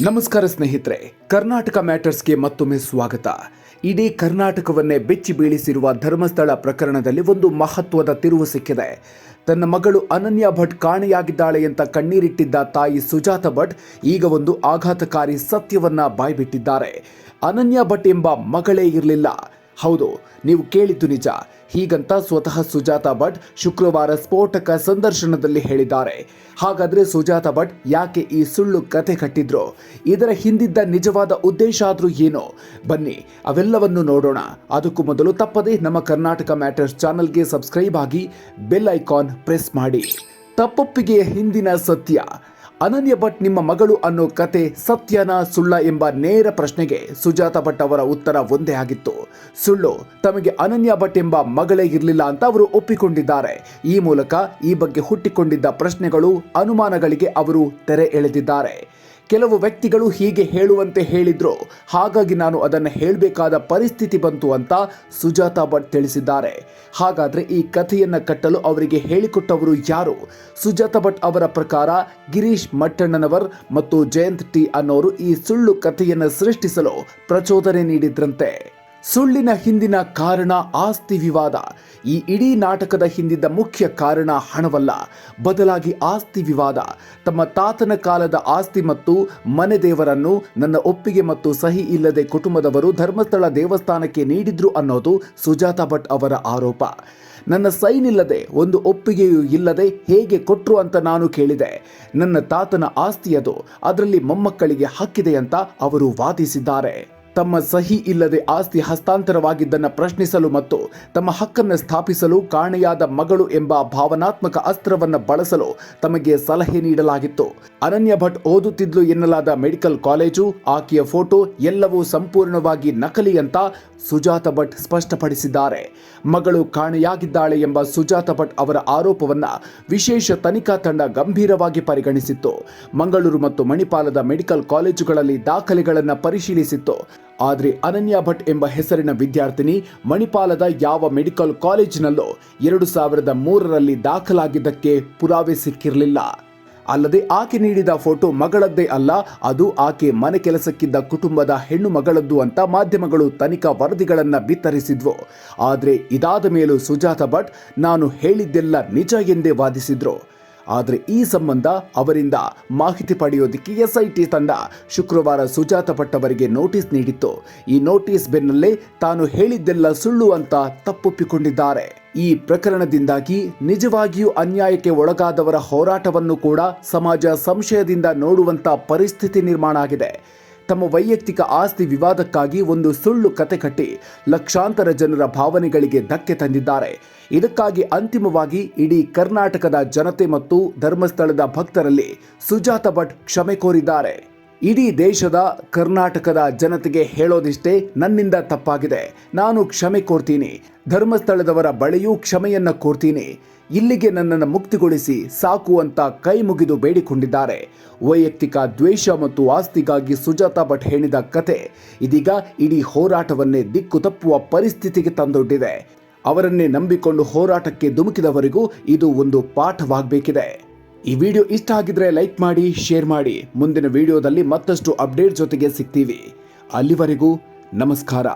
ನಮಸ್ಕಾರ ಸ್ನೇಹಿತರೆ, ಕರ್ನಾಟಕ ಮ್ಯಾಟರ್ಸ್ಗೆ ಮತ್ತೊಮ್ಮೆ ಸ್ವಾಗತ. ಇಡೀ ಕರ್ನಾಟಕವನ್ನೇ ಬೆಚ್ಚಿ ಬೀಳಿಸಿರುವ ಧರ್ಮಸ್ಥಳ ಪ್ರಕರಣದಲ್ಲಿ ಒಂದು ಮಹತ್ವದ ತಿರುವು ಸಿಕ್ಕಿದೆ. ತನ್ನ ಮಗಳು ಅನನ್ಯ ಭಟ್ ಕಾಣೆಯಾಗಿದ್ದಾಳೆ ಅಂತ ಕಣ್ಣೀರಿಟ್ಟಿದ್ದ ತಾಯಿ ಸುಜಾತ ಭಟ್ ಈಗ ಒಂದು ಆಘಾತಕಾರಿ ಸತ್ಯವನ್ನ ಬಾಯ್ಬಿಟ್ಟಿದ್ದಾರೆ. ಅನನ್ಯ ಭಟ್ ಎಂಬ ಮಗಳೇ ಇರಲಿಲ್ಲ. ಹೌದು, ನೀವು ಕೇಳಿದ್ದು ನಿಜ. ಹೀಗಂತ ಸ್ವತಃ ಸುಜಾತ ಭಟ್ ಶುಕ್ರವಾರ ಸ್ಫೋಟಕ ಸಂದರ್ಶನದಲ್ಲಿ ಹೇಳಿದ್ದಾರೆ. ಹಾಗಾದ್ರೆ ಸುಜಾತ ಭಟ್ ಯಾಕೆ ಈ ಸುಳ್ಳು ಕತೆ ಕಟ್ಟಿದ್ರು? ಇದರ ಹಿಂದಿದ್ದ ನಿಜವಾದ ಉದ್ದೇಶ ಆದರೂ ಏನು? ಬನ್ನಿ, ಅವೆಲ್ಲವನ್ನು ನೋಡೋಣ. ಅದಕ್ಕೂ ಮೊದಲು ತಪ್ಪದೆ ನಮ್ಮ ಕರ್ನಾಟಕ ಮ್ಯಾಟರ್ಸ್ ಚಾನಲ್ಗೆ ಸಬ್ಸ್ಕ್ರೈಬ್ ಆಗಿ ಬೆಲ್ ಐಕಾನ್ ಪ್ರೆಸ್ ಮಾಡಿ. ತಪ್ಪೊಪ್ಪಿಗೆಯ ಹಿಂದಿನ ಸತ್ಯ. ಅನನ್ಯ ಭಟ್ ನಿಮ್ಮ ಮಗಳು ಅನ್ನೋ ಕತೆ ಸತ್ಯನ ಸುಳ್ಳ ಎಂಬ ನೇರ ಪ್ರಶ್ನೆಗೆ ಸುಜಾತ ಭಟ್ ಅವರ ಉತ್ತರ ಒಂದೇ ಆಗಿತ್ತು. ಸುಳ್ಳು, ತಮಗೆ ಅನನ್ಯ ಭಟ್ ಎಂಬ ಮಗಳೇ ಇರಲಿಲ್ಲ ಅಂತ ಅವರು ಒಪ್ಪಿಕೊಂಡಿದ್ದಾರೆ. ಈ ಮೂಲಕ ಈ ಬಗ್ಗೆ ಹುಟ್ಟಿಕೊಂಡಿದ್ದ ಪ್ರಶ್ನೆಗಳು, ಅನುಮಾನಗಳಿಗೆ ಅವರು ತೆರೆ ಎಳೆದಿದ್ದಾರೆ. ಕೆಲವು ವ್ಯಕ್ತಿಗಳು ಹೀಗೆ ಹೇಳುವಂತೆ ಹೇಳಿದ್ರು. ಹಾಗಾಗಿ ನಾನು ಅದನ್ನು ಹೇಳಬೇಕಾದ ಪರಿಸ್ಥಿತಿ ಬಂತು ಅಂತ ಸುಜಾತಾ ಭಟ್ ತಿಳಿಸಿದ್ದಾರೆ. ಹಾಗಾದರೆ ಈ ಕಥೆಯನ್ನು ಕಟ್ಟಲು ಅವರಿಗೆ ಹೇಳಿಕೊಟ್ಟವರು ಯಾರು? ಸುಜಾತಾ ಭಟ್ ಅವರ ಪ್ರಕಾರ ಗಿರೀಶ್ ಮಟ್ಟಣ್ಣನವರ್ ಮತ್ತು ಜಯಂತ್ ಟಿ ಅನ್ನೋರು ಈ ಸುಳ್ಳು ಕಥೆಯನ್ನು ಸೃಷ್ಟಿಸಲು ಪ್ರಚೋದನೆ ನೀಡಿದ್ರಂತೆ. ಸುಳ್ಳಿನ ಹಿಂದಿನ ಕಾರಣ ಆಸ್ತಿ ವಿವಾದ. ಈ ಇಡೀ ನಾಟಕದ ಹಿಂದಿದ್ದ ಮುಖ್ಯ ಕಾರಣ ಹಣವಲ್ಲ. ಬದಲಾಗಿ ಆಸ್ತಿ ವಿವಾದ. ತಮ್ಮ ತಾತನ ಕಾಲದ ಆಸ್ತಿ ಮತ್ತು ಮನೆ ದೇವರನ್ನು ನನ್ನ ಒಪ್ಪಿಗೆ ಮತ್ತು ಸಹಿ ಇಲ್ಲದೆ ಕುಟುಂಬದವರು ಧರ್ಮಸ್ಥಳ ದೇವಸ್ಥಾನಕ್ಕೆ ನೀಡಿದ್ರು ಅನ್ನೋದು ಸುಜಾತಾ ಭಟ್ ಅವರ ಆರೋಪ. ನನ್ನ ಸೈನ್ ಇಲ್ಲದೆ ಒಂದು ಒಪ್ಪಿಗೆಯೂ ಇಲ್ಲದೆ ಹೇಗೆ ಕೊಟ್ಟರು ಅಂತ ನಾನು ಕೇಳಿದೆ. ನನ್ನ ತಾತನ ಆಸ್ತಿಯದು ಅದರಲ್ಲಿ ಮೊಮ್ಮಕ್ಕಳಿಗೆ ಹಕ್ಕಿದೆ ಅಂತ ಅವರು ವಾದಿಸಿದ್ದಾರೆ. ತಮ್ಮ ಸಹಿ ಇಲ್ಲದೆ ಆಸ್ತಿ ಹಸ್ತಾಂತರವಾಗಿದ್ದನ್ನು ಪ್ರಶ್ನಿಸಲು ಮತ್ತು ತಮ್ಮ ಹಕ್ಕನ್ನು ಸ್ಥಾಪಿಸಲು ಕಾಣೆಯಾದ ಮಗಳು ಎಂಬ ಭಾವನಾತ್ಮಕ ಅಸ್ತ್ರವನ್ನು ಬಳಸಲು ತಮಗೆ ಸಲಹೆ ನೀಡಲಾಗಿತ್ತು. ಅನನ್ಯ ಭಟ್ ಓದುತ್ತಿದ್ಲು ಎನ್ನಲಾದ ಮೆಡಿಕಲ್ ಕಾಲೇಜು, ಆಕೆಯ ಫೋಟೋ ಎಲ್ಲವೂ ಸಂಪೂರ್ಣವಾಗಿ ನಕಲಿ ಅಂತ ಸುಜಾತ ಭಟ್ ಸ್ಪಷ್ಟಪಡಿಸಿದ್ದಾರೆ. ಮಗಳು ಕಾಣೆಯಾಗಿದ್ದಾಳೆ ಎಂಬ ಸುಜಾತ ಭಟ್ ಅವರ ಆರೋಪವನ್ನು ವಿಶೇಷ ತನಿಖಾ ತಂಡ ಗಂಭೀರವಾಗಿ ಪರಿಗಣಿಸಿತ್ತು. ಮಂಗಳೂರು ಮತ್ತು ಮಣಿಪಾಲದ ಮೆಡಿಕಲ್ ಕಾಲೇಜುಗಳಲ್ಲಿ ದಾಖಲೆಗಳನ್ನು ಪರಿಶೀಲಿಸಿತ್ತು. ಆದರೆ ಅನನ್ಯ ಭಟ್ ಎಂಬ ಹೆಸರಿನ ವಿದ್ಯಾರ್ಥಿನಿ ಮಣಿಪಾಲದ ಯಾವ ಮೆಡಿಕಲ್ ಕಾಲೇಜಿನಲ್ಲೂ ಎರಡು ಸಾವಿರದ ಮೂರರಲ್ಲಿ ದಾಖಲಾಗಿದ್ದಕ್ಕೆ ಪುರಾವೆ ಸಿಕ್ಕಿರಲಿಲ್ಲ. ಅಲ್ಲದೆ ಆಕೆ ನೀಡಿದ ಫೋಟೋ ಮಗಳದ್ದೇ ಅಲ್ಲ, ಅದು ಆಕೆ ಮನೆ ಕೆಲಸಕ್ಕಿದ್ದ ಕುಟುಂಬದ ಹೆಣ್ಣು ಮಗಳದ್ದು ಅಂತ ಮಾಧ್ಯಮಗಳು ತನಿಖಾ ವರದಿಗಳನ್ನು ಬಿತ್ತರಿಸಿದ್ವು. ಆದರೆ ಇದಾದ ಮೇಲೂ ಸುಜಾತ ಭಟ್, ನಾನು ಹೇಳಿದ್ದೆಲ್ಲ ನಿಜ ಎಂದೇ ವಾದಿಸಿದ್ರು. ಆದರೆ ಈ ಸಂಬಂಧ ಅವರಿಂದ ಮಾಹಿತಿ ಪಡೆಯೋದಕ್ಕೆ ಎಸ್ಐಟಿ ತಂಡ ಶುಕ್ರವಾರ ಸುಜಾತ ಭಟ್ ಅವರಿಗೆ ನೋಟಿಸ್ ನೀಡಿತ್ತು. ಈ ನೋಟಿಸ್ ಬೆನ್ನಲ್ಲೇ ತಾನು ಹೇಳಿದ್ದೆಲ್ಲ ಸುಳ್ಳು ಅಂತ ತಪ್ಪೊಪ್ಪಿಕೊಂಡಿದ್ದಾರೆ. ಈ ಪ್ರಕರಣದಿಂದಾಗಿ ನಿಜವಾಗಿಯೂ ಅನ್ಯಾಯಕ್ಕೆ ಒಳಗಾದವರ ಹೋರಾಟವನ್ನು ಕೂಡ ಸಮಾಜ ಸಂಶಯದಿಂದ ನೋಡುವಂತ ಪರಿಸ್ಥಿತಿ ನಿರ್ಮಾಣ ಆಗಿದೆ. ತಮ್ಮ ವೈಯಕ್ತಿಕ ಆಸ್ತಿ ವಿವಾದಕ್ಕಾಗಿ ಒಂದು ಸುಳ್ಳು ಕತೆ ಕಟ್ಟಿ ಲಕ್ಷಾಂತರ ಜನರ ಭಾವನೆಗಳಿಗೆ ಧಕ್ಕೆ ತಂದಿದ್ದಾರೆ. ಇದಕ್ಕಾಗಿ ಅಂತಿಮವಾಗಿ ಇಡೀ ಕರ್ನಾಟಕದ ಜನತೆ ಮತ್ತು ಧರ್ಮಸ್ಥಳದ ಭಕ್ತರಲ್ಲಿ ಸುಜಾತ ಭಟ್ ಕ್ಷಮೆ ಕೋರಿದ್ದಾರೆ. ಇಡೀ ದೇಶದ ಕರ್ನಾಟಕದ ಜನತೆಗೆ ಹೇಳೋದಿಷ್ಟೇ ನನ್ನಿಂದ ತಪ್ಪಾಗಿದೆ. ನಾನು ಕ್ಷಮೆ ಕೋರ್ತೀನಿ ಧರ್ಮಸ್ಥಳದವರ ಬಳಿಯೂ ಕ್ಷಮೆಯನ್ನ ಕೋರ್ತೀನಿ ಇಲ್ಲಿಗೆ ನನ್ನನ್ನು ಮುಕ್ತಿಗೊಳಿಸಿ ಸಾಕು ಅಂತ ಕೈ ಮುಗಿದು ಬೇಡಿಕೊಂಡಿದ್ದಾರೆ. ವೈಯಕ್ತಿಕ ದ್ವೇಷ ಮತ್ತು ಆಸ್ತಿಗಾಗಿ ಸುಜಾತಾ ಭಟ್ ಹೇಳಿದ ಕತೆ ಇದೀಗ ಇಡೀ ಹೋರಾಟವನ್ನೇ ದಿಕ್ಕು ತಪ್ಪುವ ಪರಿಸ್ಥಿತಿಗೆ ತಂದೊಡ್ಡಿದೆ. ಅವರನ್ನೇ ನಂಬಿಕೊಂಡು ಹೋರಾಟಕ್ಕೆ ಧುಮುಕಿದವರಿಗೂ ಇದು ಒಂದು ಪಾಠವಾಗಬೇಕಿದೆ. ಈ ವಿಡಿಯೋ ಇಷ್ಟ ಆಗಿದ್ರೆ ಲೈಕ್ ಮಾಡಿ, ಶೇರ್ ಮಾಡಿ. ಮುಂದಿನ ವಿಡಿಯೋದಲ್ಲಿ ಮತ್ತಷ್ಟು ಅಪ್ಡೇಟ್ ಜೊತೆಗೆ ಸಿಗ್ತೀವಿ. ಅಲ್ಲಿವರೆಗೂ ನಮಸ್ಕಾರ.